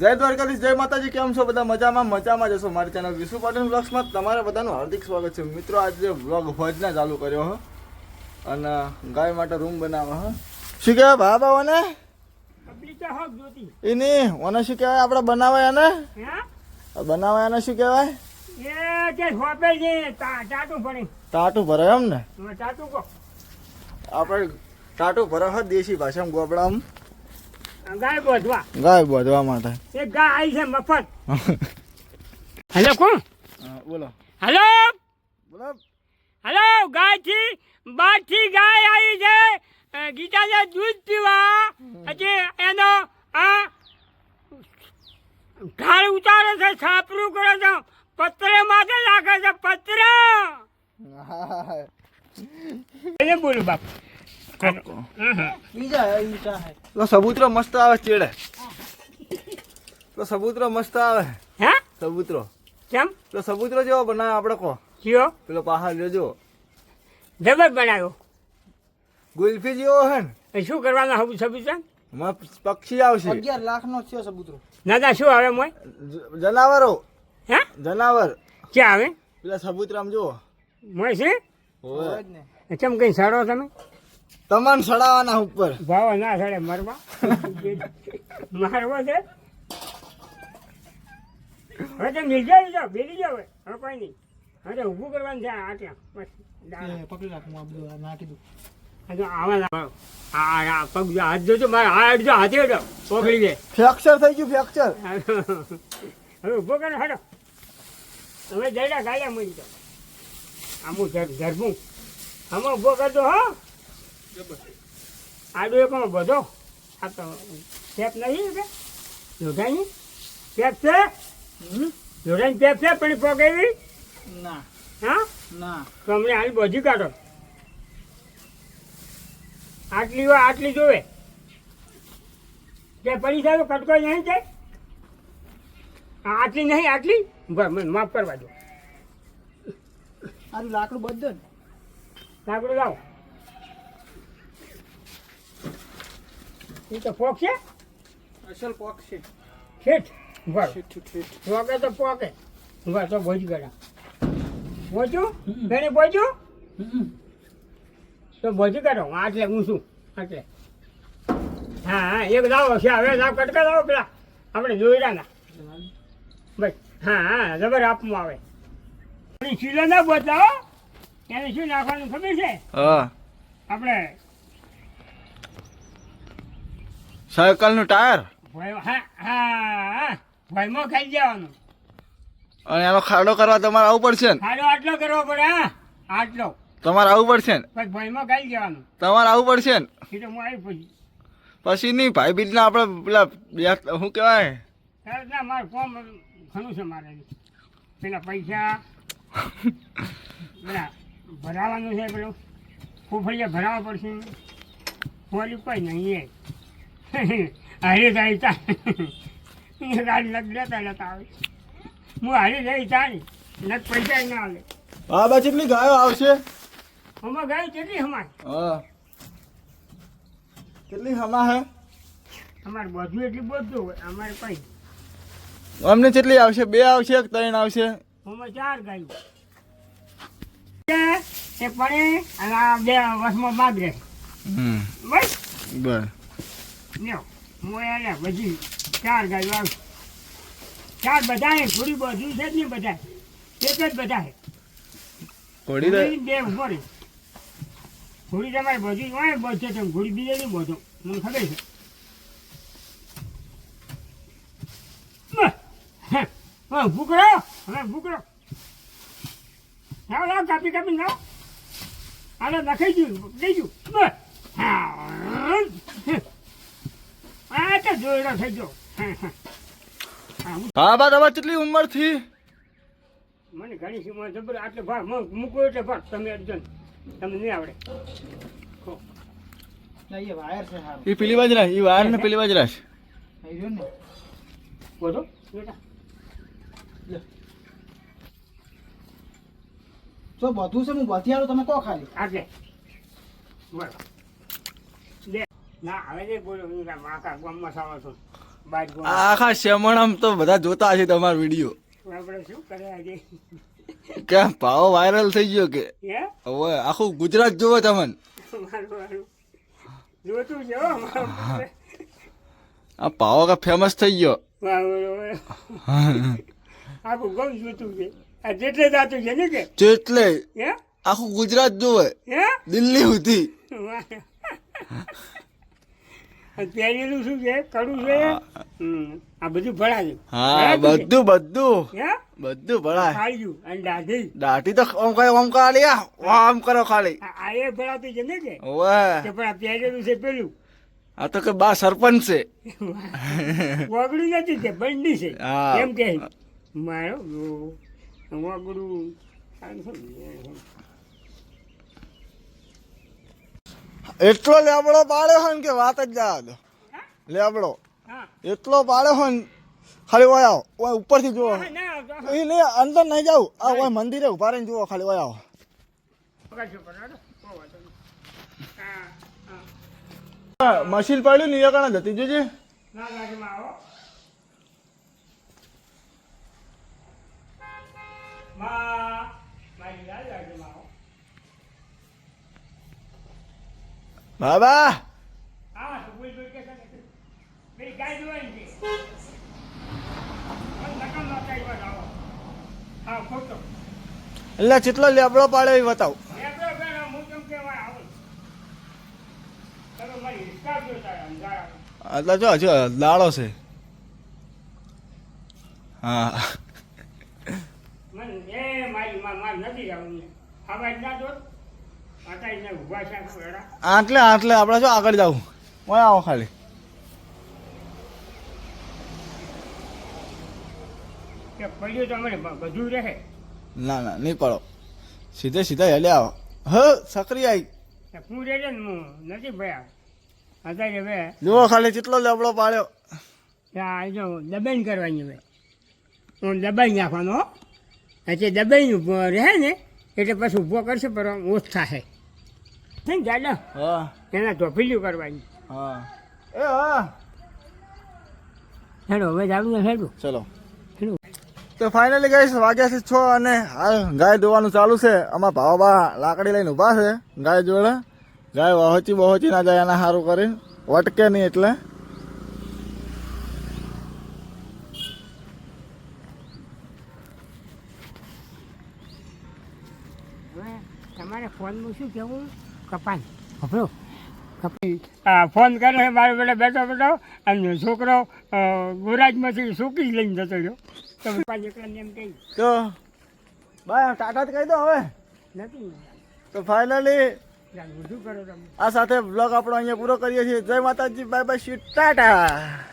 જય દ્વારકાધીશ જય માતાજી કેમ છો બધા? મજામાં મજામાં જશો મારી ચેનલ વિશુ પાટીલ વ્લોગ્સમાં. તમારા બધાનું હાર્દિક સ્વાગત છે. મિત્રો આજે વ્લોગ ભોજના ચાલુ કર્યો હો. અને ગાય માટે રૂમ બનાવવા હો. શું કહેવાય ભા હોક એની ઓને શું કહેવાય આપણે બનાવાય એને? બનાવાય એને શું કહેવાય? ટાટું ભરે. એમ ને? આપણે ટાટું ભરે હો દેશી ભાષામાં ગોબડામાં. ગાય બોધવા ગાય બોધવા માટે. એક ગાય આવી છે મફત. હેલો કોણ? બોલો. હેલો? બોલો. હેલો ગાયથી બારથી ગાય આવી છે. ગીતાને દૂધ પીવા. હજી એનો આ ઢાળ ઉતારે છે છાપરું કરે છે. પત્ર માથે લાગે છે પત્ર. એને બોલું બાપ. તો સબૂતરો મસ્ત આવે ચેડે. તો સબૂતરો મસ્ત આવે. હે? સબૂતરો. કેમ? તો સબૂતરો જેવો બનાવ્યો આપણે કહો કયો પેલો પહાડ જોજો જબર બનાવ્યો. ગુલ્ફી જેવો હે ને. એ શું કરવાના હબુ સબૂત છે? એમાં પક્ષી આવશે. અગિયાર લાખ નો છે સબૂતરો. દાદા શું આવે મોય? જનાવરો. હે? જનાવર. ક્યાં આવે? પેલા સબૂતરામ જુઓ. મોય છે? હોય ને. કેમ કઈ સારો તમે? તમાન સડાવાના ઉપર. ભાવ ના સડે મરવા. મારવો છે? હવે તો મિલજાઈ જાવ બેરી જાવ હવે. કોઈ નહીં. હવે તો ઊભું કરવાનું છે આ આટલા બસ પકડી રાખ હું આ બધું નાખી દઉં. આ જો આવા ના- આ આ પગ જો હાથ જોજો મારા હાથ હાથે હેડો પકડી દે ફ્રેક્ચર થઈ ગયું ફ્રેક્ચર હવે ઊભો કરો હેડો હવે જઈડા ગાયા મળી જાઓ. આમ ધરમું આમાં ઊભો કરજો હો. આડું પણ બધો? આ તો પેપ નહીં કે? જોડાઈ પેપ છે? જોડાઈ પેપ છે? પણ પગાવી ના. હા? ના. તમને હાલ બધી કાઢો. આટલી હોય આટલી જોવે. જે પડી જાય કટકો નહીં જાય. આટલી નહીં આટલી? મને માફ કરવા દો. આનું લાકડું બધું લાકડું લાવો. એ તો પોક છે? અસલ પોક છે. શેઠ ઠીક પોકે તો પોકે. બસ તો ભોજ ગયો પહોંચ્યું ઘણી પહોંચ્યું તો ભોજી કરો. આટલે હું છું આટલે. હા હા એક લાવો છે. હવે લાવ કટકા લાવો પેલા. આપણે જોઈડાના બસ. હા હા જબર આપમાં આવે. ચીલો ના બદલાવો એને શું નાખવાનું ખબર છે? હા. આપણે સાયકલનું ટાયર ભોયમાં ખાઈ જવાનું. અને એનો ખાડો કરવા તમારે આવવું પડશે ને? ખાડો આટલો કરવો પડે હા આટલો. તમારે આવવું પડશે ને? ભોયમાં ખાઈ જવાનું. તમારે આવવું પડશે ને? તો હું આવી પછી. પછી નહીં ભાઈ બીજના આપણે પેલા શું કહેવાય? ના મારું કોમ ઘણું છે મારે. પેલા પૈસા પેલા ભરાવાનું છે પેલું. ફૂફળિયા ભરાવા પડશે. ફોલી કોઈ નહીં એ. હારે જાય તા ગાડી લગ લેતા લેતા આવે. હું હારી જઈ તારી નક પૈસા ના આવે. હા બા કેટલી ગાયો આવશે? હમણાં ગાય કેટલી હમાય હા. કેટલી હમા હે? અમારે બધું એટલી બધું હોય. અમારે કઈ અમને કેટલી આવશે? બે આવશે ત્રણ આવશે? હમણાં ચાર ગાયું. એ પણ અને આ બે વર્ષમાં બાદ રહે. હમ. બસ. બર લ્યો હું એને બધી ચાર ગાયો આવી. ચાર બધા થોડી બધું છે જ નહીં બધા એક જ બધા ઘોડી દે બે ઊભો રહી. ઘોડી તમારે બધી હોય બધે તમે ઘોડી બીજે નહીં બધો. મને ખબર છે. બસ. હવે ઊભું કરો હવે ઊભું કરો. લાવ લાવ કાપી કાપી લાવ હાલો નખાઈ ગયું લઈ ગયું. હા. થઈ ગયો. હે, બા તમારે કેટલી ઉંમરથી? મને ઘણી સીમા જબર આટલે ભાગ મૂકો એટલે ભાગ તમે અર્જન તમને નહીં આવડે. એ વાયર છે હારું. એ પેલી બાજુ રાખ એ વાયર ને પેલી બાજુ રાખ ને. બોલો બેટા. તો બધું છે હું બધી આલું તમે કહો ખાલી. આટલે બરાબર આખા શેમણમ તો બધા જોતા હશે તમારો વીડિયો. કેમ ભાવ વાયરલ થઈ ગયો કે? હવે આખું ગુજરાત જોવે તમને. આ ભાવ કા ફેમસ થઈ ગયો. આખું ગમ જોતું છે. આ જેટલે જાતું છે ને કે? જેટલે આખું ગુજરાત જોવે. દિલ્હી સુધી. પહેરેલું શું છે? કડું છે? આ બધું ભળાયું હા બધું બધું. બધું ભળાય ખાડ્યું અને દાઢી. દાઢી તો ઓમ કઈ ઓમ કાઢી ઓમ કરો ખાલી. આ એ ભળાતું છે ને કે? ઓવે. કે પણ આ પહેરેલું છે પેલું? આ તો કે બા સરપંચ છે. વગડું નથી કે બંડી છે. એમ કે મારો વગડું. એટલો લેબડો પાડ્યો હોય ને કે વાત જ જવા દો લેબડો એટલો પાડ્યો હોય ને ખાલી ઓય આવો. ઓય ઉપરથી જુઓ. એ નહીં અંદર નહીં જાવ આ ઓય મંદિરે ઊભા રહીને જુઓ ખાલી ઓય આવો. મશીન પડ્યું ને એ કણા જતી જોજે. માં, મારી લાલ ગાડીમાં આવો. બાબા હા, સુબોલ ભાઈ કે છે ને, પેલી ગાય જોવાની છે. પણ નકામ ના થાય એવા જ આવો. હા, ખોટો. એટલે જેટલો લેબડો પાડ્યો એ બતાવ મેં તો બેન હું કેમ કહેવાય આવું. એટલે ચેટલો લેબડો પાડે એ અંધારામાં. એટલે જો, હજુ લાડો છે હા મારી નથી જવાનું હવે આટલે આટલે આપણે જો આગળ જવું. ઓય આવો ખાલી. ના ના નહીં પડો. સીધે સીધા હેલે આવો. હ સકરી આવી હું હું? નથી હવે જુઓ ખાલી કેટલો લેબડો પાડ્યો. દબાઈ કરવાની હવે. હું દબાઈ નાખવાનો. એટલે દબાઈને રહે ને એટલે પછી ઊભો કરશે પણ ઓછ થશે છે ને દાદા હા. એના ધોપીલું કરવાની. હા. એ હા. હેડો હવે જાવું ને હેડું. ચલો. તો ફાઇનલી ગઈશ વાગ્યા છે છ અને હાલ ગાય ધોવાનું ચાલુ છે. આમાં ભાવા લાકડી લઈને ઊભા છે ગાય જોડે. ગાય વહોચી વહોચી ના જાય એના સારું કરીને. વટકે નહીં એટલે. તમારે ફોનમાં શું કહેવું? કપાન ખબરો? હા ફોન કરે છે મારો બેટા બેઠો બેઠો અને છોકરો ગોરાજમાંથી સૂકી જ લઈને જતો રહ્યો. તો પાંચ એકલાને એમ કહી. તો ભાઈ ટાટા જ કહી દો હવે. નથી તો ફાઇનલી આ સાથે બ્લોગ આપણો અહીંયા પૂરો કરીએ છીએ. જય માતાજી બાય બાય ટાટા.